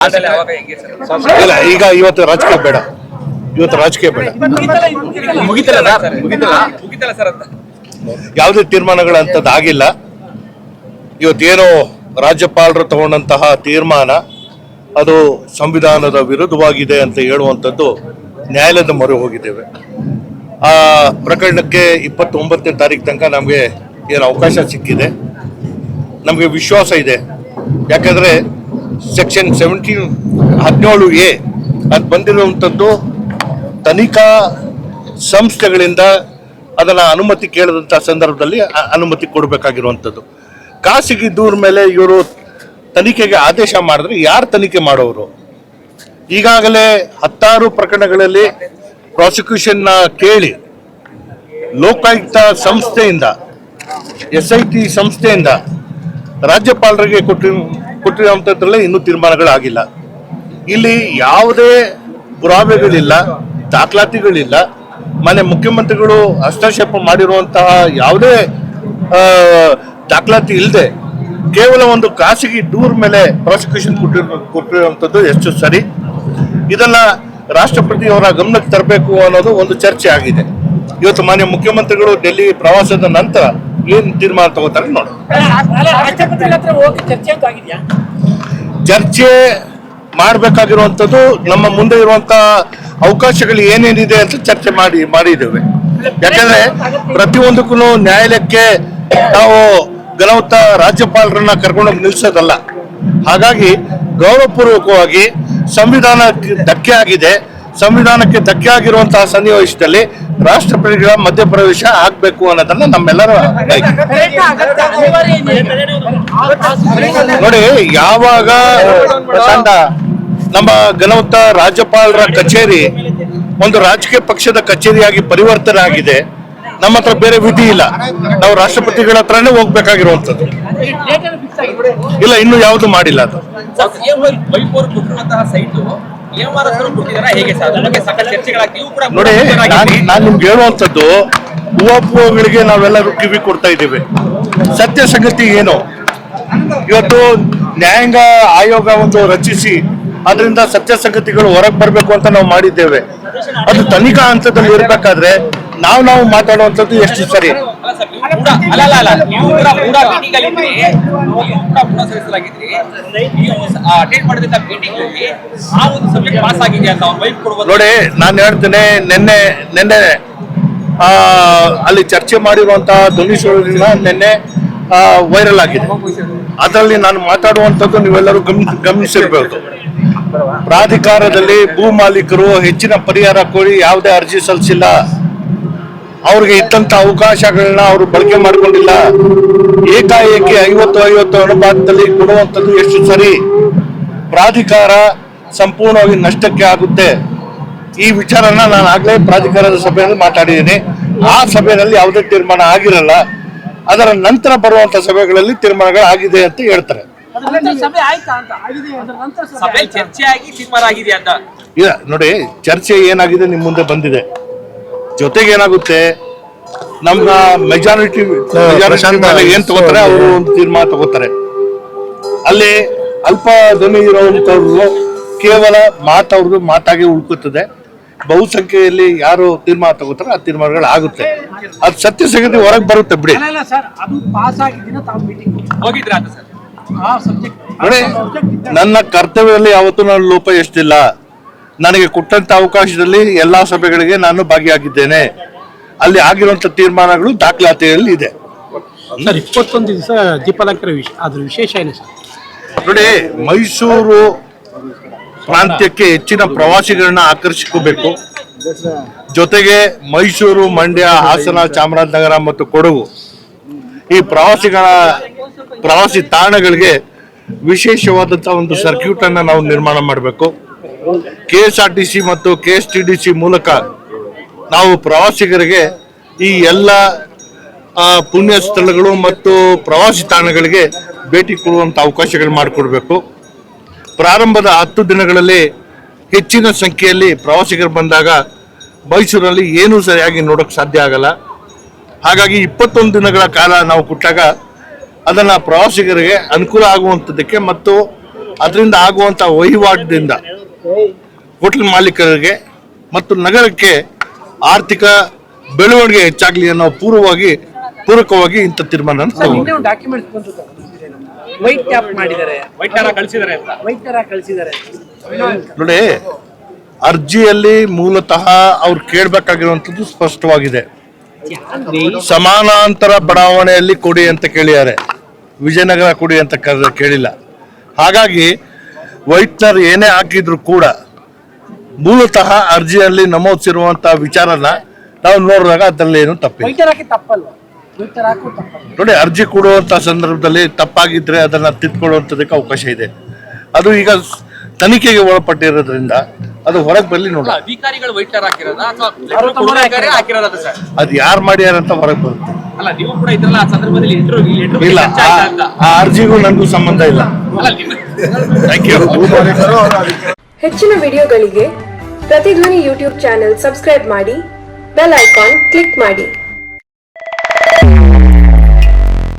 ಇಲ್ಲ ಈಗ ಇವತ್ತು ರಾಜಕೀಯ ಬೇಡ. ಇವತ್ತು ರಾಜಕೀಯ ಬೇಡ. ಮುಗಿತಲ್ಲ ಸರ್ ಮುಗಿತಲ್ಲ. ಮುಗಿತಲ್ಲ? ಸರ್ ಅಂತ. ಯಾವುದೇ ತೀರ್ಮಾನಗಳಂತದ್ದು ಆಗಿಲ್ಲ ಇವತ್ತೇನು ರಾಜ್ಯಪಾಲರು ತಗೊಂಡಂತಹ ತೀರ್ಮಾನ ಅದು ಸಂವಿಧಾನದ ವಿರುದ್ಧವಾಗಿದೆ ಅಂತ ಹೇಳುವಂಥದ್ದು ನ್ಯಾಯಾಲಯದ ಮೊರೆ ಹೋಗಿದ್ದೇವೆ. ಆ ಪ್ರಕರಣಕ್ಕೆ ಇಪ್ಪತ್ತೊಂಬತ್ತನೇ ತಾರೀಕು ತನಕ ನಮಗೆ ಏನು ಅವಕಾಶ ಸಿಕ್ಕಿದೆ. ನಮಗೆ ವಿಶ್ವಾಸ ಇದೆ. ಯಾಕಂದರೆ ಸೆಕ್ಷನ್ ಸೆವೆಂಟೀನ್ ಹದಿನೇಳು ಎ, ಅದು ಬಂದಿರುವಂಥದ್ದು ತನಿಖಾ ಸಂಸ್ಥೆಗಳಿಂದ ಅದನ್ನು ಅನುಮತಿ ಕೇಳಿದಂಥ ಸಂದರ್ಭದಲ್ಲಿ ಅನುಮತಿ ಕೊಡಬೇಕಾಗಿರುವಂಥದ್ದು. ಖಾಸಗಿ ದೂರ ಮೇಲೆ ಇವರು ತನಿಖೆಗೆ ಆದೇಶ ಮಾಡಿದ್ರೆ ಯಾರು ತನಿಖೆ ಮಾಡೋರು? ಈಗಾಗಲೇ ಹತ್ತಾರು ಪ್ರಕರಣಗಳಲ್ಲಿ ಪ್ರಾಸಿಕ್ಯೂಷನ್ನ ಕೇಳಿ ಲೋಕಾಯುಕ್ತ ಸಂಸ್ಥೆಯಿಂದ, ಎಸ್ ಐ ಟಿ ಸಂಸ್ಥೆಯಿಂದ ರಾಜ್ಯಪಾಲರಿಗೆ ಕೊಟ್ಟಿ ಕೊಟ್ಟಿರುವಂಥದ್ರಲ್ಲೇ ಇನ್ನೂ ತೀರ್ಮಾನಗಳಾಗಿಲ್ಲ. ಇಲ್ಲಿ ಯಾವುದೇ ಪುರಾವೆಗಳಿಲ್ಲ, ದಾಖಲಾತಿಗಳಿಲ್ಲ. ಮನೆ ಮುಖ್ಯಮಂತ್ರಿಗಳು ಹಸ್ತಕ್ಷೇಪ ಮಾಡಿರುವಂತಹ ಯಾವುದೇ ದಾಖಲಾತಿ ಇಲ್ಲದೆ ಕೇವಲ ಒಂದು ಖಾಸಗಿ ದೂರ ಮೇಲೆ ಪ್ರಾಸಿಕ್ಯೂಷನ್ ಕೊಟ್ಟಿರೋ ಕೊಟ್ಟಿರುವಂಥದ್ದು ಎಷ್ಟು ಸರಿ? ಇದನ್ನ ರಾಷ್ಟ್ರಪತಿಯವರ ಗಮನಕ್ಕೆ ತರಬೇಕು ಅನ್ನೋದು ಒಂದು ಚರ್ಚೆ ಆಗಿದೆ. ಇವತ್ತು ಮಾನ್ಯ ಮುಖ್ಯಮಂತ್ರಿಗಳು ಡೆಲ್ಲಿ ಪ್ರವಾಸದ ನಂತರ ಏನ್ ತೀರ್ಮಾನ ತಗೋತಾರೆ ನೋಡೋಣ. ಹೋಗಿ ಚರ್ಚೆ ಮಾಡಬೇಕಾಗಿರುವಂಥದ್ದು ನಮ್ಮ ಮುಂದೆ ಇರುವಂತ ಅವಕಾಶಗಳು ಏನೇನಿದೆ ಅಂತ ಚರ್ಚೆ ಮಾಡಿ ಮಾಡಿದ್ದೇವೆ. ಯಾಕಂದ್ರೆ ಪ್ರತಿಯೊಂದಕ್ಕೂ ನ್ಯಾಯಾಲಯಕ್ಕೆ ನಾವು ಗಲವತ್ತ ರಾಜ್ಯಪಾಲರನ್ನ ಕರ್ಕೊಂಡೋಗಿ ನಿಲ್ಸೋದಲ್ಲ ಹಾಗಾಗಿ ಗೌರವಪೂರ್ವಕವಾಗಿ ಸಂವಿಧಾನ ಧಕ್ಕೆ ಆಗಿದೆ. ಸಂವಿಧಾನಕ್ಕೆ ಧಕ್ಕೆ ಆಗಿರುವಂತಹ ಸನ್ನಿವೇಶದಲ್ಲಿ ರಾಷ್ಟ್ರಪತಿಗಳ ಮಧ್ಯಪ್ರವೇಶ ಆಗ್ಬೇಕು ಅನ್ನೋದನ್ನ ನಮ್ಮೆಲ್ಲರ ನೋಡಿ ಯಾವಾಗ ನಮ್ಮ ಘನವಂತ ರಾಜ್ಯಪಾಲರ ಕಚೇರಿ ಒಂದು ರಾಜಕೀಯ ಪಕ್ಷದ ಕಚೇರಿಯಾಗಿ ಪರಿವರ್ತನೆ ಆಗಿದೆ. ನಮ್ಮ ಹತ್ರ ಬೇರೆ ವಿಧಿ ಇಲ್ಲ. ನಾವು ರಾಷ್ಟ್ರಪತಿಗಳ ಹತ್ರನೇ ಆಗಿದೆ. ಇಲ್ಲ ಇನ್ನು ಯಾವುದು ಮಾಡಿಲ್ಲ ಅದು. ನೋಡಿ ನಾನು ನಿಮ್ಗೆ ಹೇಳುವಂಥದ್ದು ಉಪಗಳಿಗೆ ನಾವೆಲ್ಲರೂ ಕಿವಿ ಕೊಡ್ತಾ ಇದ್ದೀವಿ. ಸತ್ಯ ಸಂಗತಿ ಏನು? ಇವತ್ತು ನ್ಯಾಯಾಂಗ ಆಯೋಗ ಒಂದು ರಚಿಸಿ ಅದರಿಂದ ಸತ್ಯ ಸಂಗತಿಗಳು ಹೊರಗೆ ಬರಬೇಕು ಅಂತ ನಾವು ಮಾಡಿದ್ದೇವೆ. ಅದು ತನಿಖಾ ಹಂತದಲ್ಲಿ ಇರಬೇಕಾದ್ರೆ ನಾವು ನಾವು ಮಾತಾಡುವಂಥದ್ದು ಎಷ್ಟು ಸರಿ? ನೋಡಿ, ನಾನು ಹೇಳ್ತೇನೆ, ನಿನ್ನೆ ನಿನ್ನೆ ಅಲ್ಲಿ ಚರ್ಚೆ ಮಾಡಿರುವಂತಹ ಧ್ವನಿ ನಿನ್ನೆ ವೈರಲ್ ಆಗಿದೆ. ಅದರಲ್ಲಿ ನಾನು ಮಾತಾಡುವಂಥದ್ದು ನೀವೆಲ್ಲರೂ ಗಮನ ಗಮನಿಸಿರ್ಬೇಕು. ಪ್ರಾಧಿಕಾರದಲ್ಲಿ ಭೂ ಮಾಲೀಕರು ಹೆಚ್ಚಿನ ಪರಿಹಾರ ಕೋರಿ ಯಾವುದೇ ಅರ್ಜಿ ಸಲ್ಲಿಸಿಲ್ಲ. ಅವ್ರಿಗೆ ಇದ್ದಂತ ಅವಕಾಶಗಳನ್ನ ಅವರು ಬಳಕೆ ಮಾಡಿಕೊಂಡಿಲ್ಲ. ಏಕಾಏಕಿ ಐವತ್ತು ಐವತ್ತು ಅನುಪಾತದಲ್ಲಿ ಕೊಡುವಂಥದ್ದು ಎಷ್ಟು ಸರಿ ಪ್ರಾಧಿಕಾರ ಸಂಪೂರ್ಣವಾಗಿ ನಷ್ಟಕ್ಕೆ ಆಗುತ್ತೆ. ಈ ವಿಚಾರನ ನಾನು ಆಗಲೇ ಪ್ರಾಧಿಕಾರದ ಸಭೆಯಲ್ಲಿ ಮಾತಾಡಿದ್ದೀನಿ. ಆ ಸಭೆಯಲ್ಲಿ ಯಾವುದೇ ತೀರ್ಮಾನ ಆಗಿರಲ್ಲ. ಅದರ ನಂತರ ಬರುವಂತ ಸಭೆಗಳಲ್ಲಿ ತೀರ್ಮಾನಗಳು ಆಗಿದೆ ಅಂತ ಹೇಳ್ತಾರೆ. ಅದ್ರ ಸಭೆ ಆಯ್ತಾ ಅಂತ? ಆಗಿದೆ ಅದ್ರ ನಂತರ ಸಭೆ ಸಭೆ ಆಯ್ತಾ? ಚರ್ಚೆ ಆಗಿ ತೀರ್ಮಾನ ಆಗಿದೆ ಅಂತ. ಇಲ್ಲ ನೋಡಿ ಚರ್ಚೆ ಏನಾಗಿದೆ ನಿಮ್ಮ ಮುಂದೆ ಬಂದಿದೆ. ಜೊತೆಗೆ ಏನಾಗುತ್ತೆ ನಮ್ಮ ಮೆಜಾರಿಟಿ ಮೆಜಾರಿಟಿ ಏನ್ ತಗೋತಾರೆ ಅವರು ಒಂದು ತೀರ್ಮಾನ ತಗೋತಾರೆ. ಅಲ್ಲಿ ಅಲ್ಪ ಧ್ವನಿ ಇರುವಂತವ್ರು ಕೇವಲ ಮಾತವ್ರದ್ದು ಮಾತಾಗಿ ಉಳ್ಕುತ್ತದೆ ಬಹುಸಂಖ್ಯೆಯಲ್ಲಿ ಯಾರು ತೀರ್ಮಾನ ತಗೋತಾರೆ ಆ ತೀರ್ಮಾನಗಳು ಆಗುತ್ತೆ ಅದು ಸತ್ಯ ಸಂಗತಿ ಹೊರಗೆ ಬರುತ್ತೆ ಬಿಡಿ. ಅಲ್ಲ ಅಲ್ಲ ಸರ್ ಅದು ಪಾಸ್ ಆಗಿದ್ದೀನ ತಾವು ಮೀಟಿಂಗ್ ಹೋಗಿದ್ರ ಅಂತ ಸರ್? ಆ ಸಬ್ಜೆಕ್ಟ್ ನೋಡಿ ನನ್ನ ಕರ್ತವ್ಯದಲ್ಲಿ ಯಾವತ್ತೂ ನಾನು ಲೋಪ ಎಷ್ಟಿಲ್ಲ. ನನಗೆ ಕೊಟ್ಟಂತ ಅವಕಾಶದಲ್ಲಿ ಎಲ್ಲಾ ಸಭೆಗಳಿಗೆ ನಾನು ಭಾಗಿಯಾಗಿದ್ದೇನೆ. ಅಲ್ಲಿ ಆಗಿರುವಂತ ತೀರ್ಮಾನಗಳು ದಾಖಲಾತಿಯಲ್ಲಿ ಇದೆ. ಸರ್ ಇಪ್ಪತ್ತೊಂದು ದಿವಸ ದೀಪಾಲಂಕರ ವಿಶ್ ಅದ್ರ ವಿಶೇಷ ಏನು ಸರ್? ನೋಡಿ ಮೈಸೂರು ಪ್ರಾಂತ್ಯಕ್ಕೆ ಹೆಚ್ಚಿನ ಪ್ರವಾಸಿಗರನ್ನ ಆಕರ್ಷಿಸಬೇಕು ಜೊತೆಗೆ ಮೈಸೂರು ಮಂಡ್ಯ ಹಾಸನ ಚಾಮರಾಜನಗರ ಮತ್ತು ಕೊಡಗು. ಈ ಪ್ರವಾಸಿಗಳ ಪ್ರವಾಸಿ ತಾಣಗಳಿಗೆ ವಿಶೇಷವಾದಂತಹ ಒಂದು ಸರ್ಕ್ಯೂಟ್ ಅನ್ನ ನಾವು ನಿರ್ಮಾಣ ಮಾಡಬೇಕು. K S R T C ಮತ್ತು K S T D C ಮೂಲಕ ನಾವು ಪ್ರವಾಸಿಗರಿಗೆ ಈ ಎಲ್ಲ ಪುಣ್ಯ ಸ್ಥಳಗಳು ಮತ್ತು ಪ್ರವಾಸಿ ತಾಣಗಳಿಗೆ ಭೇಟಿ ಕೊಡುವಂಥ ಅವಕಾಶಗಳು ಮಾಡಿಕೊಡ್ಬೇಕು. ಪ್ರಾರಂಭದ ಹತ್ತು ದಿನಗಳಲ್ಲಿ ಹೆಚ್ಚಿನ ಸಂಖ್ಯೆಯಲ್ಲಿ ಪ್ರವಾಸಿಗರು ಬಂದಾಗ ಮೈಸೂರಲ್ಲಿ ಏನೂ ಸರಿಯಾಗಿ ನೋಡೋಕ್ಕೆ ಸಾಧ್ಯ ಆಗಲ್ಲ. ಹಾಗಾಗಿ ಇಪ್ಪತ್ತೊಂದು ದಿನಗಳ ಕಾಲ ನಾವು ಕೊಟ್ಟಾಗ ಅದನ್ನು ಪ್ರವಾಸಿಗರಿಗೆ ಅನುಕೂಲ ಆಗುವಂಥದ್ದಕ್ಕೆ ಮತ್ತು ಅದರಿಂದ ಆಗುವಂಥ ವಹಿವಾಟಿನಿಂದ ಹೋಟೆಲ್ ಮಾಲೀಕರಿಗೆ ಮತ್ತು ನಗರಕ್ಕೆ ಆರ್ಥಿಕ ಬೆಳವಣಿಗೆ ಹೆಚ್ಚಾಗಲಿ ಅನ್ನೋ ಪೂರ್ವವಾಗಿ ಪೂರಕವಾಗಿ ಇಂಥ ತೀರ್ಮಾನ ಡಾಕ್ಯುಮೆಂಟ್ ಬಂತು ವೈಟ್ ಟ್ಯಾಪ್ ಮಾಡಿದ್ದಾರೆ. ವೈಟ್ ಟಾರ ಕಳಿಸಿದಾರೆ ಅಂತ. ವೈಟ್ ತರ ಕಳಿಸಿದ್ದಾರೆ. ನೋಡಿ ಅರ್ಜಿಯಲ್ಲಿ ಮೂಲತಃ ಅವ್ರು ಕೇಳಬೇಕಾಗಿರುವಂಥದ್ದು ಸ್ಪಷ್ಟವಾಗಿದೆ. ಸಮಾನಾಂತರ ಬಡಾವಣೆಯಲ್ಲಿ ಕೊಡಿ ಅಂತ ಕೇಳಿದ್ದಾರೆ. ವಿಜಯನಗರ ಕೊಡಿ ಅಂತ ಕೇಳಿಲ್ಲ. ಹಾಗಾಗಿ ವೈಟ್ನರ್ ಏನೇ ಹಾಕಿದ್ರು ಕೂಡ ಮೂಲತಃ ಅರ್ಜಿಯಲ್ಲಿ ನಮೂದಿಸಿರುವಂತಹ ವಿಚಾರನ ನಾವು ನೋಡಿದಾಗ ಅದರಲ್ಲಿ ಏನು ತಪ್ಪಿಲ್ಲ. ನೋಡಿ ಅರ್ಜಿ ಕೊಡುವಂಥ ಸಂದರ್ಭದಲ್ಲಿ ತಪ್ಪಾಗಿದ್ರೆ ಅದನ್ನ ತಿದ್ಕೊಳ್ಳುವಂಥದಕ್ಕೆ ಅವಕಾಶ ಇದೆ. ಅದು ಈಗ ತನಿಖೆಗೆ ಒಳಪಟ್ಟಿರೋದ್ರಿಂದ ಅದು ಹೊರಗೆ ಬರಲಿ ನೋಡಿ. ಅದು ಯಾರು ಮಾಡ್ಯಾರಂತ ಹೊರಗೆ ಬರುತ್ತೆ. ಅಲ್ಲ ನೀವು ಕೂಡ ಇದ್ರಲ್ಲ ಆ ಸಂದರ್ಭದಲ್ಲಿ ಇಂಟರ್ವ್ಯೂ ಇಲ್ಲ ಅಂತ? ಆ- ಅರ್ಜಿಗೂ ನನಗೂ ಸಂಬಂಧ ಇಲ್ಲ. ಥ್ಯಾಂಕ್ ಯು ಹೆಚ್ಚಿನ ವಿಡಿಯೋಗಳಿಗೆ ಪ್ರತಿಧ್ವನಿ ಯೂಟ್ಯೂಬ್ ಚಾನೆಲ್ ಸಬ್ಸ್ಕ್ರೈಬ್ ಮಾಡಿ ಬೆಲ್ ಐಕಾನ್ ಕ್ಲಿಕ್ ಮಾಡಿ.